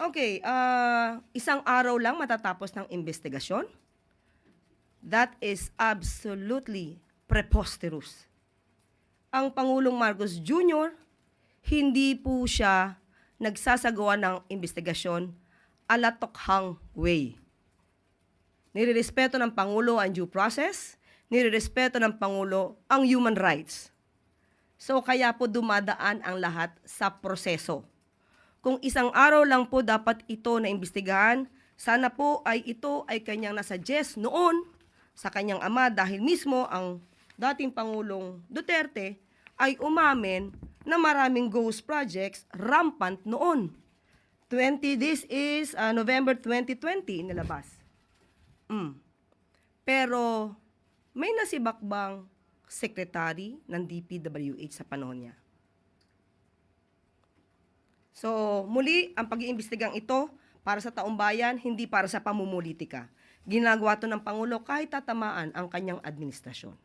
Okay, ah, isang araw lang matatapos ng investigasyon? That is absolutely preposterous. Ang Pangulong Marcos Jr., hindi po siya nagsasagawa ng investigasyon alatokhang way. Nirerespeto ng Pangulo ang due process, nirerespeto ng Pangulo ang human rights. So kaya po dumadaan ang lahat sa proseso. Kung isang araw lang po dapat ito na imbestigahan, sana po ay ito ay kanyang nasuggest noon sa kanyang ama dahil mismo ang dating Pangulong Duterte ay umamin na maraming ghost projects rampant noon. 20, this is uh, November 2020 nilabas. Mm. Pero may nasibakbang secretary ng DPWH sa panahon niya. So, muli, ang pag-iimbestigang ito para sa taong bayan, hindi para sa pamumulitika. Ginagawa to ng Pangulo kahit tatamaan ang kanyang administrasyon.